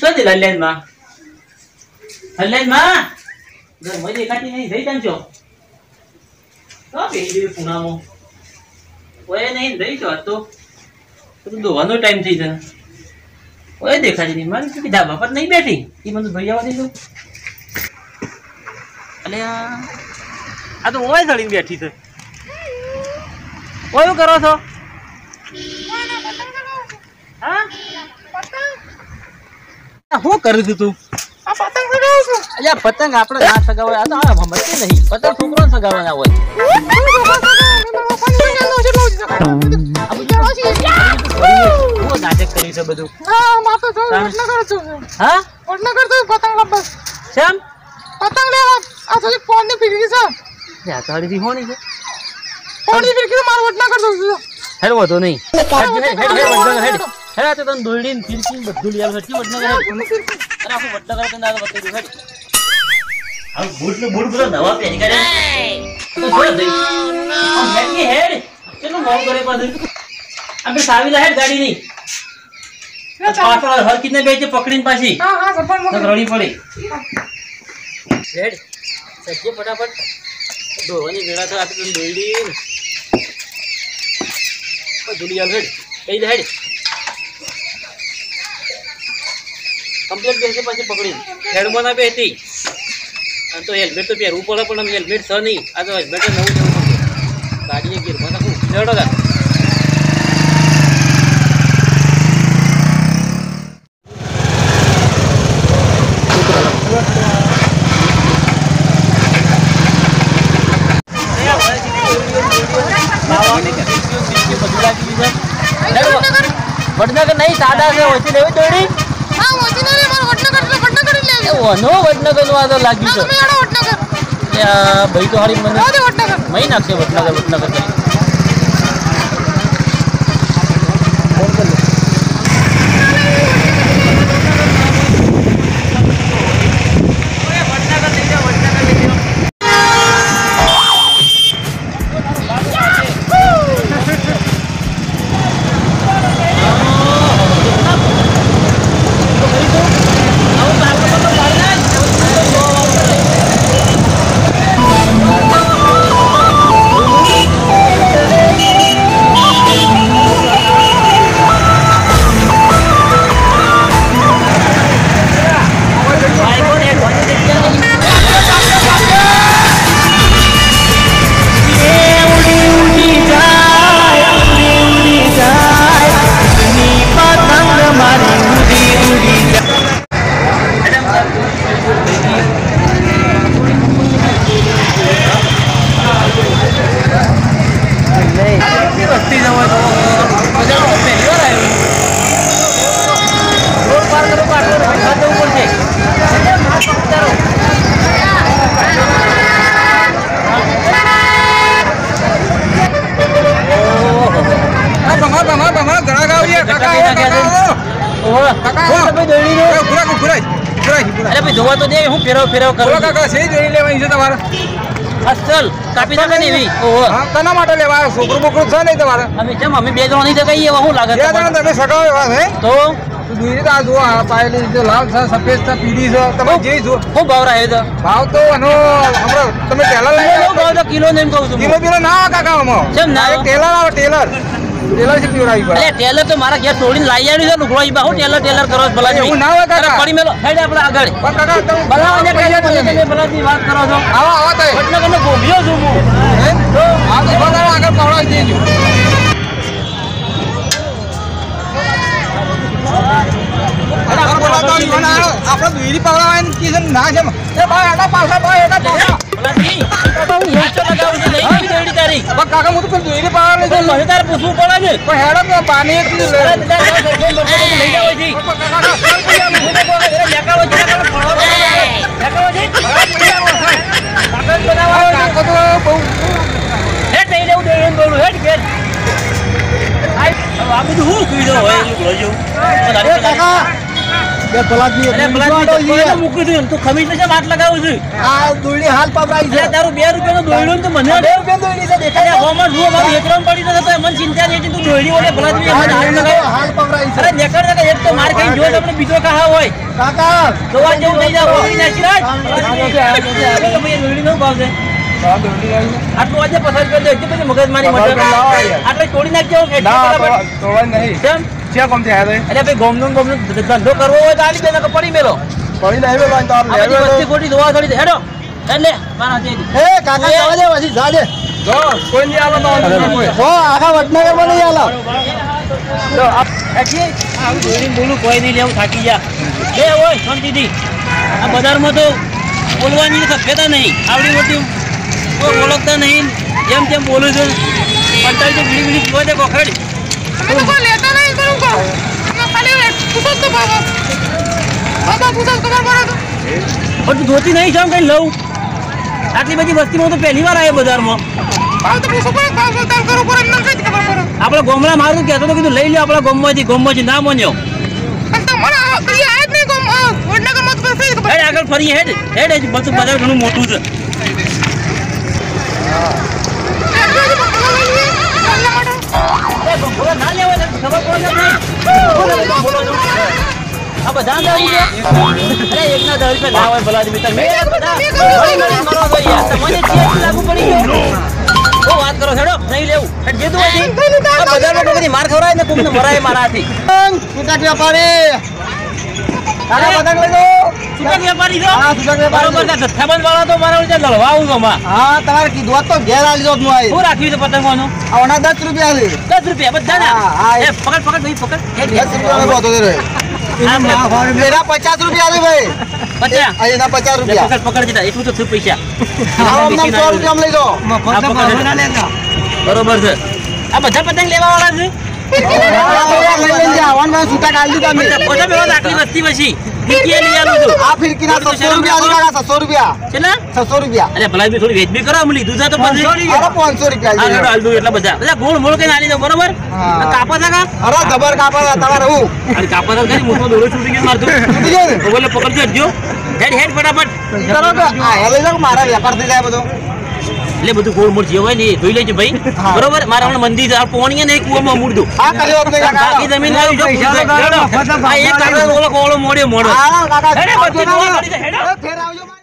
શું છે લલ્યાનમાં લલ્યાનમાં મજે દેખાતી નહીં જઈ જાણ છો તો જેવી પૂનામાં ઓય નહીં જઈ છો તો બધું ધોવાનો ટાઈમ થઈ જાય. ઓય દેખાતી નહીં. મારી શું ધાબા પર નહીં બેઠી. એ મને ભાઈ આવવા દીધું અલે આ તો ઓય ચડીને બેઠી છે. ઓય કરો છો? હા? શું કરું છું. તું અલ્યા પતંગ આપણે ના સગાવાય. આ તો આ નહીં. પતંગ છોકરો સગાવવાના હોય. નાટક કરી છે બધું. હા શેમ? યા તો હરીથી હોણી છે. હેડ વધો નહીં. હેડ હેડ હેડ હેડ. આ તો તને દોરડી ને ફિરકી બધું લઈ આવે છે. વડનગર અરે આખું વડનગર તને દાદા બતાવી હેડ. આ બૂટ ને બૂટ બધા નવા પહેરી કાઢ્યા તો જો દઈ? આમ હેડ કે હેડ કેટલું મોં કરે પાછું? આપણે સાવીલા હેડ ગાડી પાછળ હરકી ને બેચે પકડીને પાછી. તો રડી પડી. હેડ. સજ્જે ફટાફટ. ધોવાની વેળા તો આપણે દોરડી ને હેડ. કઈ હેડ. કમ્પ્લીટ બેસે પછી પકડી. હેડમાં ના બેસતી અને તો હેલ્મેટ તો પહેરવું પડે, પણ આમ હેલ્મેટ છ નહીં. આ તો હેલ્મેટ નવું જવું પડે ગાડીએ ગીરમાં નાખું. ચડો ગા વડનગર નહીં, સાદા છે, ઓછી લેવી દોડી. નો વડનગરનું આ તો લાગ્યું છે. ભાઈ તો હારી મને મહી નાખશે વડનગર વડનગર કરી. તો દે હું ફેરવ ફેરવ કરું અસલ કાપી નાખે ને એવી. ઓહો. કના માટે લેવા છોકરું બોકરું છે નહીં તમારે? અમે કેમ અમે બે જણ નહીં તો કહીએ હું લાગે તમે સગાવો એવા છે? તો? આ જુઓ આ પાયેલી છે લાલ છે સફેદ છે પીળી છે તમે જે જો ખૂબ ભાવ રહ્યો તો ભાવ તો એનો હમણાં તમે ટેલર લઈ ભાવ તો કિલો ને એમ કહું છું કિલો. કિલો ના કાકા આમાં. કેમ ના ટેલર આવે ટેલર. ટેલર પડે ટેલર તો મારા ઘેર તોડીને લાવી આવી છે લુગડો ઈ બા હું ટેલર ટેલર કરો ભલા એવું ના હોય કાકા. પડી મેલો. હેડ આપણે આગળ. પણ કાકા તમે ભલા અને પૈસા તમે તમે વાત કરો છો. આવો આવો તો. વડનગરનો ગોભિયો છું હું. હે? આગળ દેજો આપણે દૂરી પવડાવવાની કીધું ના છે. એ ભાઈ આડા પાછા ભાઈ એના પાછા કાકા હું તો પવડાવી તો મને તારે પૂછવું પડે ને પણ હેડો તો પાણી એક દી લે અરે તારે તારે સરપંચ લોકો બધું લઈ જાઓ અરે એક પેલા દોડો કોઈ છે. તો મૂકી દઉં. તું ખમીસ ને હાથ લગાવું છું? આ દોરડી હાલ પકડાઈ છે અરે તારું બે રૂપિયાનું દોયડું ને તું મને બે રૂપિયાની દોરડી છે અરે દેખાય છે? હોમાં જુઓ, મારું એકરામ પડી જશે તો મને ચિંતા નહીં. તું જ મને હાથ દોરડી લગાવ્યો. તો હાલ પકડાઈ છે અરે નેકળ ને એક તો માર ખાઈને જોયો તો આપણે બીજો ખાવા હોય કાકા દવા જેવું થઈ જાય ઓગળી નાખી રાખ. હવે તો નો ભાવ છે. આટલું આજે પસાર કરી દે મગજમારી. આટલે તોડી નાખજો નહીં કેમ છે કોમ થયા તો અરે ભાઈ ગોમનું ગોમનું ધંધો કરવો હોય તો આલી દે નકર પડી મેલો. પડી લેવે ભાઈ તો આ લેવે વસ્તી ખોટી દવા થોડી હેડો એટલે મારા હાથે એ કાકા જવા દે પછી જા દે. જો કોઈ નહીં આલો તો હો આખા વડનગરમાં નહીં આલો. જો આપ એકી આ દોડીને બોલું કોઈ નહીં લેવું થાકી જા. બે હોય શાંતિથી આ બજારમાં તો બોલવાની સભ્યતા નહીં. આવડી મોટી કોઈ ઓળખતા નહીં. જેમ તેમ બોલું છું. પંચાયત તો બીડી બીડી પીવા દે કોખડ તો કોઈ લેતા પણ ધોતી નહીં જાઉં કઈ લઉં. આટલી બધી વસ્તીમાં તો પહેલી વાર આવ્યો બજારમાં. આપણા ગોમડા મારું કહેતો કીધું, લઈ લ્યો આપણા ગોમમાંથી ગોમમાંથી ના માન્યો. આગળ ફરી હેડ હેડ બધું બજાર ઘણું મોટું છે એ ગોમડો ના લેવો એટલે ખબર પડે નહીં. આ બધા અરે એકના રૂપિયા ના હોય ભલા બધા મરો છો યાર. તમને GST લાગુ પડી ગયું. બહુ વાત કરો છોડો નહીં લેવું. જે તું બજારમાં કોકથી માર ખવડાવે ને મરાય મારાથી. વેપારી કાકા પતંગ લઈ છૂટક વેપારી છો? હા, છૂટક વેપારી બરોબર જથ્થાબંધ વાળા તો મારા વચ્ચે લડવા આવું છું હા તમારે કીધું તો ઘેર આલી દો હું આવી શું રાખ્યું છે પતંગોનું? આવના દસ રૂપિયા છે. દસ રૂપિયા બધા હા, હા. એ. પકડ પકડ ભાઈ પકડ. દસ હેડ. રૂપિયા બોતો રે એના પચાસ રૂપિયા છે ભાઈ. પચાસ. એના પચાસ રૂપિયા. પકડ પકડ દીધા એટલું તો થયું પૈસા. અમને સો રૂપિયા લઈ દો બરોબર છે. આ બધા પતંગ લેવા વાળા છે? પકડજો હેડ હેડ ફટાફટ મારા વેપાર થઈ જાય બધો. એટલે બધું ગોળ મૂળ જે હોય ને એ ધોઈ લેજો ભાઈ. બરોબર? મારા હમણાં મંદિર છે. આ પોણીએ ને એક કૂવામાં મૂળ દઉં. કાકા. બાકી જમીન લાવી જો ઓળો એક ઓલો મોડ્યો મોડો હેડે, બધું. જોવા ફેર આવજો.